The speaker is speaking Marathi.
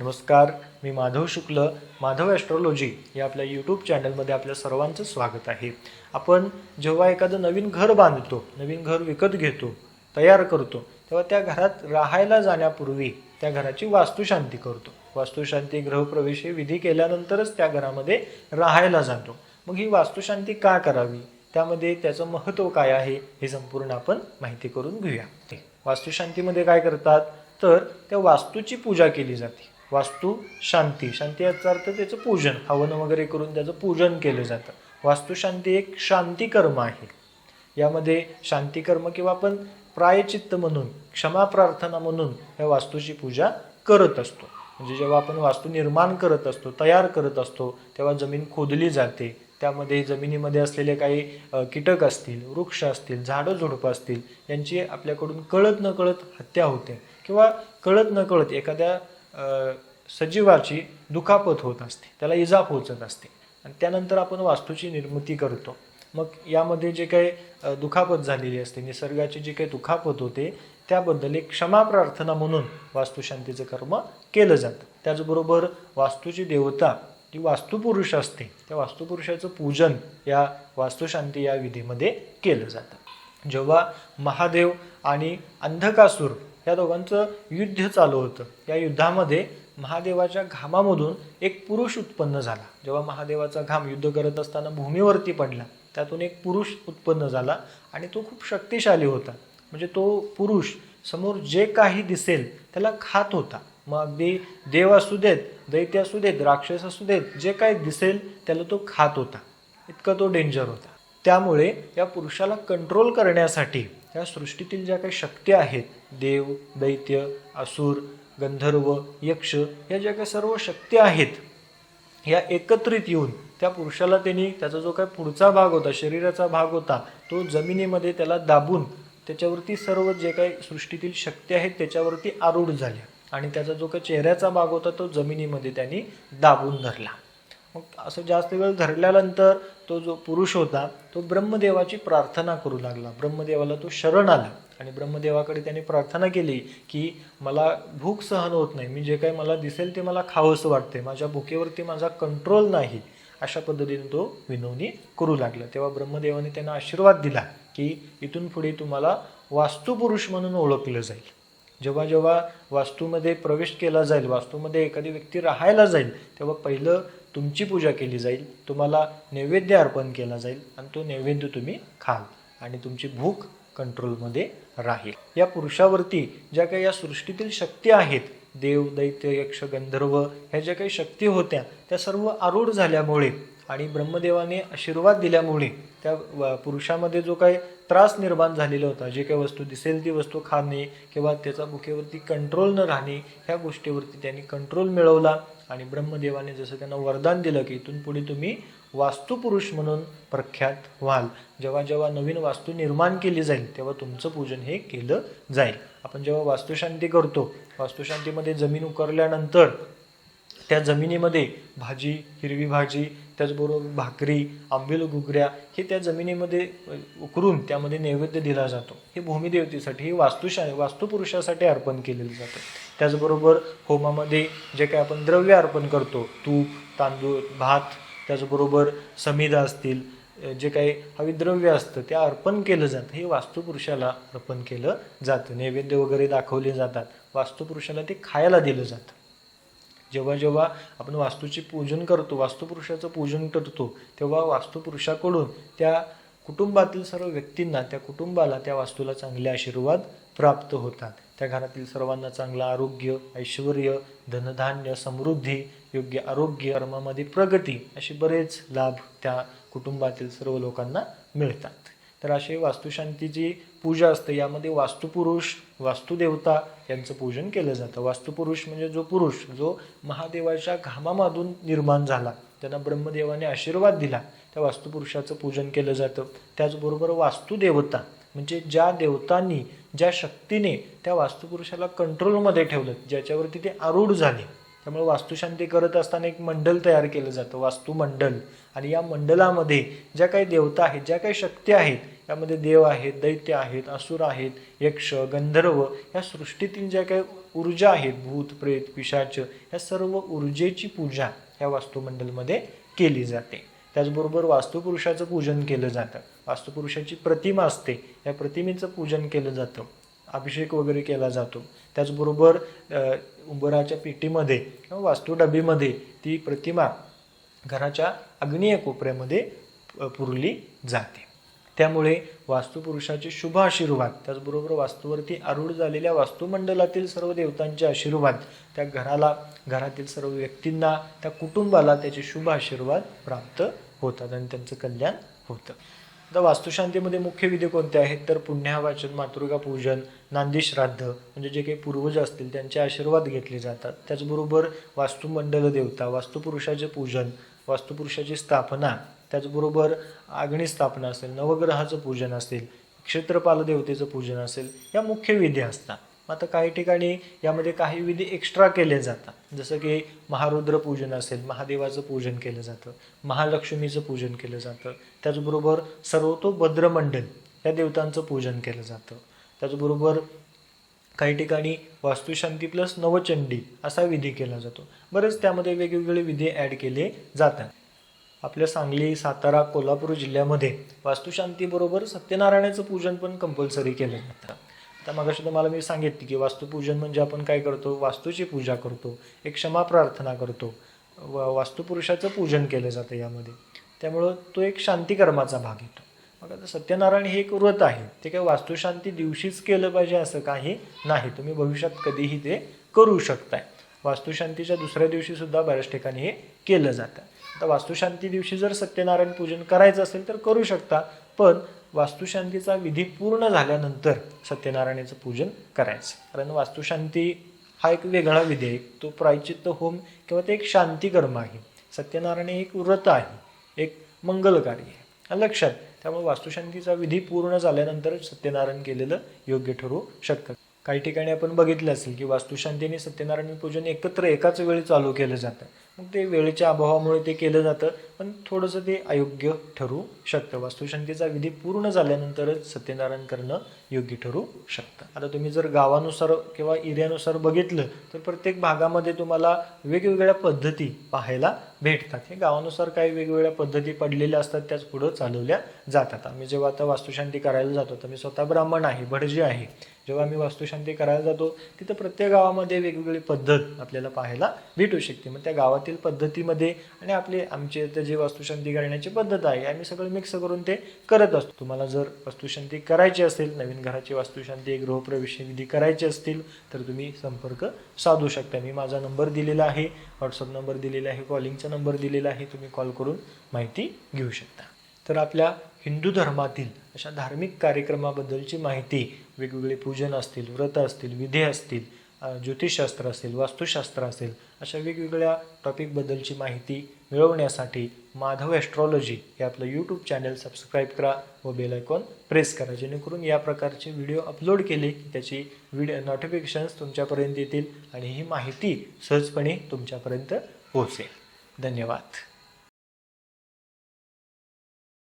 नमस्कार मी माधव शुक्ल माधव ॲस्ट्रॉलॉजी या आपल्या यूट्यूब चॅनलमध्ये आपल्या सर्वांचं स्वागत आहे. आपण जेव्हा एखादं नवीन घर बांधतो नवीन घर विकत घेतो तयार करतो तेव्हा त्या घरात राहायला जाण्यापूर्वी त्या घराची वास्तुशांती करतो. वास्तुशांती गृहप्रवेश हे विधी केल्यानंतरच त्या घरामध्ये राहायला जातो. मग ही वास्तुशांती का करावी? त्यामध्ये त्याचं महत्त्व काय आहे? हे संपूर्ण आपण माहिती करून घेऊया. ते वास्तुशांतीमध्ये काय करतात? तर त्या वास्तूची पूजा केली जाते. वास्तू शांती. शांती याचा अर्थ त्याचं पूजन. हवन वगैरे करून त्याचं पूजन केलं जातं. वास्तुशांती एक शांती कर्म आहे. यामध्ये शांतिकर्म किंवा आपण प्रायचित्त म्हणून क्षमा प्रार्थना म्हणून या वास्तूची पूजा करत असतो. म्हणजे जेव्हा आपण वास्तू निर्माण करत असतो तयार करत असतो तेव्हा जमीन खोदली जाते. त्यामध्ये जमिनीमध्ये असलेले काही कीटक असतील वृक्ष असतील झाडं झुडपं असतील यांची आपल्याकडून कळत न कळत हत्या होते. किंवा कळत न कळत एखाद्या सजीवाची दुखापत होत असते त्याला इजा पोहोचत असते. आणि त्यानंतर आपण वास्तूची निर्मिती करतो. मग यामध्ये जे काही दुखापत झालेली असते निसर्गाची जी काही दुखापत होते त्याबद्दल एक क्षमा प्रार्थना म्हणून वास्तुशांतीचं कर्म केलं जातं. त्याचबरोबर वास्तूची देवता जी वास्तुपुरुष असते त्या वास्तुपुरुषाचं पूजन या वास्तुशांती या विधीमध्ये केलं जातं. जेव्हा महादेव आणि अंधकासूर या दोघांचं युद्ध चालू होतं. या युद्धामध्ये महादेवाच्या घामामधून एक पुरुष उत्पन्न झाला. जेव्हा महादेवाचा घाम युद्ध करत असताना भूमीवरती पडला त्यातून एक पुरुष उत्पन्न झाला आणि तो खूप शक्तिशाली होता. म्हणजे तो पुरुष समोर जे काही दिसेल त्याला खात होता. मग अगदी देव असू देत दैत्य असू देत राक्षस असू देत जे काही दिसेल त्याला तो खात होता. इतका तो डेंजर होता. त्यामुळे या पुरुषाला कंट्रोल करण्यासाठी या सृष्टीतील ज्या काही शक्ती आहेत देव दैत्य असुर गंधर्व यक्ष या ज्या काही सर्व शक्ती आहेत या एकत्रित येऊन त्या पुरुषाला त्यांनी त्याचा जो काही पुढचा भाग होता शरीराचा भाग होता तो जमिनीमध्ये त्याला दाबून त्याच्यावरती सर्व जे काही सृष्टीतील शक्ती आहेत त्याच्यावरती आरूढ झाल्या. आणि त्याचा जो काही चेहऱ्याचा भाग होता तो जमिनीमध्ये त्यांनी दाबून धरला. मग असं जास्त वेळ धरल्यानंतर तो जो पुरुष होता तो ब्रह्मदेवाची प्रार्थना करू लागला. ब्रह्मदेवाला तो शरण आला आणि ब्रह्मदेवाकडे त्याने प्रार्थना केली की मला भूक सहन होत नाही मी जे काही मला दिसेल ते मला खावंसं वाटते माझ्या भुकेवरती माझा कंट्रोल नाही अशा पद्धतीने तो विनवणी करू लागला. तेव्हा ब्रह्मदेवाने त्यांना आशीर्वाद दिला की इथून पुढे तुम्हाला वास्तुपुरुष म्हणून ओळखलं जाईल. जेव्हा जेव्हा वास्तूमध्ये प्रवेश केला जाईल वास्तूमध्ये एखादी व्यक्ती राहायला जाईल तेव्हा पहिलं तुमची पूजा केली जाईल तुम्हाला नैवेद्य अर्पण केला जाईल आणि तो नैवेद्य तुम्ही खाल आणि तुमची भूक कंट्रोलमध्ये राहील. या पुरुषावरती ज्या काही या सृष्टीतील शक्ती आहेत देव दैत्य यक्ष गंधर्व ह्या ज्या काही शक्ती होत्या त्या सर्व आरूढ झाल्यामुळे आणि ब्रह्मदेवाने आशीर्वाद दिल्यामुळे त्या व- पुरुषामध्ये जो काही त्रास निर्माण झालेला होता जे काही वस्तू दिसेल ती वस्तू खाणे किंवा त्याचा भुकेवरती कंट्रोल न राहणे ह्या गोष्टीवरती त्यांनी कंट्रोल मिळवला. आणि ब्रह्मदेवाने जसं त्यांना वरदान दिलं की इथून पुढे तुम्ही वास्तुपुरुष म्हणून प्रख्यात व्हाल. जेव्हा जेव्हा नवीन वास्तू निर्माण केली जाईल तेव्हा तुमचं पूजन हे केलं जाईल. आपण जेव्हा वास्तुशांती करतो वास्तुशांतीमध्ये जमीन उकरल्यानंतर त्या जमिनीमध्ये भाजी हिरवी भाजी त्याचबरोबर भाकरी आंबेल गुगऱ्या हे त्या जमिनीमध्ये उकरून त्यामध्ये नैवेद्य दिला जातो. हे भूमिदेवतेसाठी हे वास्तुशा वास्तुपुरुषासाठी अर्पण केलेलं जातं. त्याचबरोबर होमामध्ये जे काही आपण द्रव्य अर्पण करतो तूप तांदूळ भात त्याचबरोबर समिधा असतील जे काही हविद्रव्य असतं ते अर्पण केलं जातं. हे वास्तुपुरुषाला अर्पण केलं जातं. नैवेद्य वगैरे दाखवले जातात. वास्तुपुरुषाला ते खायला दिलं जातं. जेव्हा जेव्हा आपण वास्तूचे पूजन करतो वास्तुपुरुषाचं पूजन करतो तेव्हा वास्तुपुरुषाकडून त्या कुटुंबातील सर्व व्यक्तींना त्या कुटुंबाला त्या वास्तूला चांगले आशीर्वाद प्राप्त होतात. त्या घरातील सर्वांना चांगलं आरोग्य ऐश्वर धनधान्य समृद्धी योग्य आरोग्य कर्मामध्ये प्रगती असे बरेच लाभ त्या कुटुंबातील सर्व लोकांना मिळतात. तर अशी वास्तुशांतीची पूजा असते यामध्ये वास्तुपुरुष वास्तुदेवता यांचं पूजन केलं जातं. वास्तुपुरुष म्हणजे जो पुरुष जो महादेवाच्या घामामधून निर्माण झाला त्यांना ब्रह्मदेवाने आशीर्वाद दिला त्या वास्तुपुरुषाचं पूजन केलं जातं. त्याचबरोबर वास्तुदेवता म्हणजे ज्या देवतांनी ज्या शक्तीने त्या वास्तुपुरुषाला कंट्रोलमध्ये ठेवलं ज्याच्यावरती ते आरूढ झाले. त्यामुळे वास्तुशांती करत असताना एक मंडल तयार केलं जातं वास्तुमंडल. आणि या मंडलामध्ये ज्या काही देवता आहेत ज्या काही शक्ती आहेत यामध्ये देव आहेत दैत्य आहेत असुर आहेत यक्ष गंधर्व या सृष्टीतील ज्या काही ऊर्जा आहेत भूत प्रेत पिशाच या सर्व ऊर्जेची पूजा या वास्तुमंडलमध्ये केली जाते. त्याचबरोबर वास्तुपुरुषाचं पूजन केलं जातं. वास्तुपुरुषाची प्रतिमा असते. या प्रतिमेचं पूजन केलं जातं. अभिषेक वगैरे केला जातो. त्याचबरोबर उंबराच्या पेटीमध्ये किंवा वास्तू डबीमध्ये ती प्रतिमा घराच्या अग्नीय कोपऱ्यामध्ये पुरली जाते. त्यामुळे वास्तुपुरुषाचे शुभ आशीर्वाद त्याचबरोबर वास्तूवरती आरूढ झालेल्या वास्तुमंडलातील सर्व देवतांचे आशीर्वाद त्या घराला घरातील सर्व व्यक्तींना त्या कुटुंबाला त्याचे शुभ आशीर्वाद प्राप्त होतात आणि त्यांचं कल्याण होतं. आता वास्तुशांतीमध्ये मुख्य विधी कोणते आहेत? तर पुण्यावाचन मातृका पूजन नांदी श्राद्ध म्हणजे जे काही पूर्वज असतील त्यांचे आशीर्वाद घेतले जातात. त्याचबरोबर वास्तुमंडल देवता वास्तुपुरुषाचे पूजन वास्तुपुरुषाची स्थापना त्याचबरोबर अग्नी स्थापना असेल नवग्रहाचं पूजन असेल क्षेत्रपाल देवतेचं पूजन असेल या मुख्य विधी असतात. आता काही ठिकाणी यामध्ये काही विधी एक्स्ट्रा केले जातात. जसं की महारुद्र पूजन असेल महादेवाचं पूजन केलं जातं महालक्ष्मीचं पूजन केलं जातं. त्याचबरोबर सर्वतोभद्र मंडल या देवतांचं पूजन केलं जातं. त्याचबरोबर काही ठिकाणी वास्तुशांती प्लस नवचंडी असा विधी केला जातो. बरेच त्यामध्ये वेगवेगळे विधी ॲड केले जातात. आपल्या सांगली सातारा कोल्हापूर जिल्ह्यामध्ये वास्तुशांतीबरोबर सत्यनारायणाचं पूजन पण कंपल्सरी केलं जातं. आता मगाशी तुम्हाला मी सांगितले की वास्तुपूजन म्हणजे आपण काय करतो? वास्तूची पूजा करतो एक क्षमा प्रार्थना करतो. व वास्तुपुरुषाचं पूजन केलं जातं यामध्ये. त्यामुळं तो एक शांतिकर्माचा भाग येतो. मग आता सत्यनारायण हे एक व्रत आहे. ते काय वास्तुशांती दिवशीच केलं पाहिजे असं काही नाही. तुम्ही भविष्यात कधीही ते करू शकताय. वास्तुशांतीच्या दुसऱ्या दिवशीसुद्धा बऱ्याच ठिकाणी हे केलं जातं. तर वास्तुशांती दिवशी जर सत्यनारायण पूजन करायचं असेल तर करू शकता. पण वास्तुशांतीचा विधी पूर्ण झाल्यानंतर सत्यनारायणाचं पूजन करायचं. कारण वास्तुशांती हा एक वेगळा विधी आहे. तो प्रायचित्त होम किंवा ते एक शांतिकर्म आहे. सत्यनारायण हे एक व्रत आहे. एक मंगलकार्य आहे. लक्षात. त्यामुळे वास्तुशांतीचा विधी पूर्ण झाल्यानंतर सत्यनारायण केलेलं योग्य ठरू शकतं. काही ठिकाणी आपण बघितलं असेल की वास्तुशांती आणि सत्यनारायण पूजन एकत्र एकाच वेळी चालू केलं जातं. मग ते वेळेच्या अभावामुळे ते केलं जातं. पण थोडंसं ते अयोग्य ठरू शकतं. वास्तुशांतीचा विधी पूर्ण झाल्यानंतरच सत्यनारायण करणं योग्य ठरू शकतं. आता तुम्ही जर गावानुसार किंवा एरियानुसार बघितलं तर प्रत्येक भागामध्ये तुम्हाला वेगवेगळ्या पद्धती पाहायला भेटतात. हे गावानुसार काही वेगवेगळ्या पद्धती पडलेल्या असतात त्याच पुढं चालवल्या जातात. आम्ही जेव्हा आता वास्तुशांती करायला जातो तर मी स्वतः ब्राह्मण आहे भटजी आहे. जेव्हा आम्ही वास्तुशांती करायला जातो तिथं प्रत्येक गावामध्ये वेगवेगळी पद्धत आपल्याला पाहायला भेटू शकते. मग त्या गावातील पद्धतीमध्ये आणि आपले आमचे जी वास्तुशांती करण्याची पद्धत आहे. आम्ही सगळं मिक्स करून ते करत असतो. तुम्हाला जर वास्तुशांती करायची असेल नवीन घराची वास्तुशांती गृहप्रवेश विधी करायची असतील तर तुम्ही संपर्क साधू शकता. मी माझा नंबर दिलेला आहे व्हॉट्सअप नंबर दिलेला आहे कॉलिंगचा नंबर दिलेला आहे. तुम्ही कॉल करून माहिती घेऊ शकता. तर आपल्या हिंदू धर्मातील अशा धार्मिक कार्यक्रमाबद्दलची माहिती वेगवेगळे पूजन असतील व्रत असतील विधी असतील ज्योतिषशास्त्र असेल वास्तुशास्त्र असेल अशा वेगवेगळ्या टॉपिकबद्दलची माहिती मिळवण्यासाठी माधव ॲस्ट्रॉलॉजी हे आपलं यूट्यूब चॅनल सबस्क्राईब करा व बेल आयकॉन प्रेस करा जेणेकरून या प्रकारचे व्हिडिओ अपलोड केले की त्याची व्हिडिओ नोटिफिकेशन्स तुमच्यापर्यंत येतील आणि ही माहिती सहजपणे तुमच्यापर्यंत पोहोचेल. धन्यवाद.